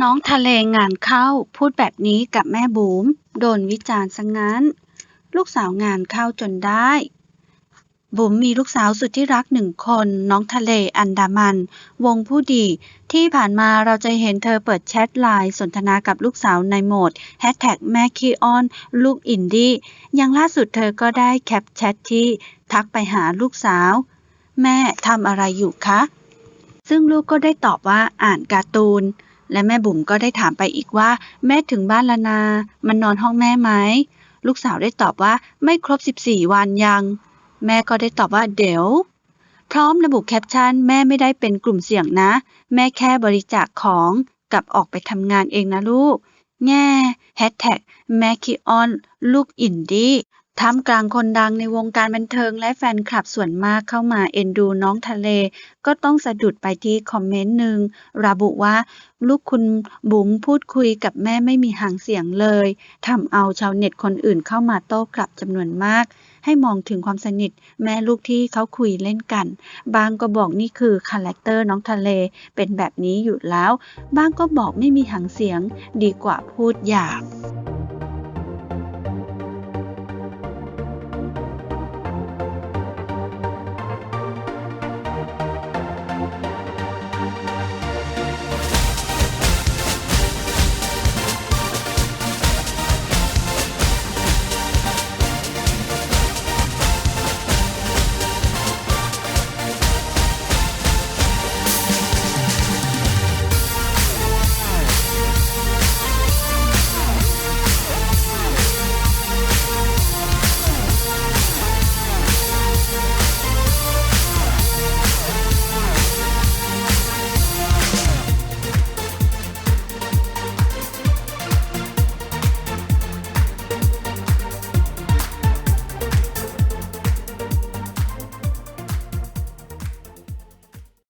น้องทะเลงานเข้าพูดแบบนี้กับแม่บุ๋มโดนวิจารณ์ซะงั้น ลูกสาวงานเข้าจนได้ บุ๋มมีลูกสาวสุดที่รักหนึ่งคน น้องทะเลอันดามัน วงผู้ดี ที่ผ่านมาเราจะเห็นเธอเปิดแชทไลน์สนทนากับลูกสาวในโหมดแฮชแท็กแม่ขี้อ้อน ลูกอินดี้ย่างล่าสุดเธอก็ได้แคปแชทที่ทักไปหาลูกสาว แม่ทำอะไรอยู่คะ ซึ่งลูกก็ได้ตอบว่าอ่านการ์ตูน และแม่บุ๋มก็ได้ถามไปอีกว่า แม่ถึงบ้านแล้วนา มันนอนห้องแม่ไหม ลูกสาวได้ตอบว่าไม่ครบ 14 วันยัง แม่ก็ได้ตอบว่าเดี๋ยว พร้อมระบุแคปชั่น แม่ไม่ได้เป็นกลุ่มเสี่ยงนะ แม่แค่บริจาคของกลับออกไปทำงานเองนะลูก แง่แฮชแท็กแม่คิออน ลูกอินดี้ ท่ามกลางคนดังในวงการบันเทิงและแฟนคลับส่วนมากเข้ามาเอ็นดูน้องทะเล ก็ต้องสะดุดไปที่คอมเมนต์หนึ่งระบุว่า ลูกคุณบุ๋มพูดคุยกับแม่ไม่มีหางเสียงเลยทำเอาชาวเน็ตคนอื่นเข้ามาโต้กลับจำนวนมาก ให้มองถึงความสนิทแม่ลูกที่เขาคุยเล่นกัน บางก็บอกนี่คือคาแรคเตอร์น้องทะเลเป็นแบบนี้อยู่แล้ว บางก็บอกไม่มีหางเสียง ดีกว่าพูดหยาบ